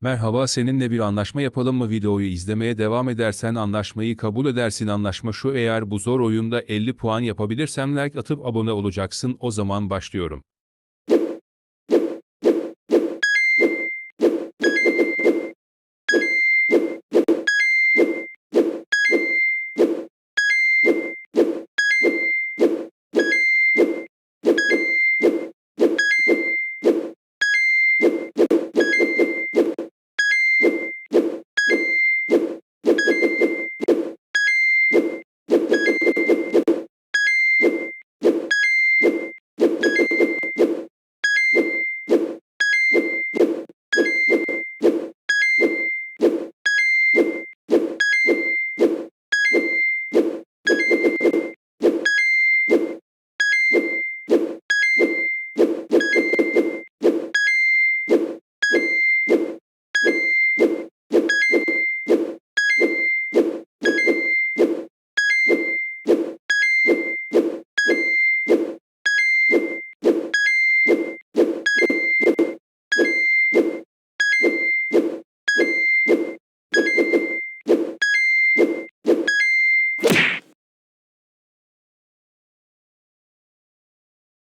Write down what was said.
Merhaba seninle bir anlaşma yapalım mı? Videoyu izlemeye devam edersen anlaşmayı kabul edersin. Anlaşma şu eğer bu zor oyunda 50 puan yapabilirsem like atıp abone olacaksın. O zaman başlıyorum.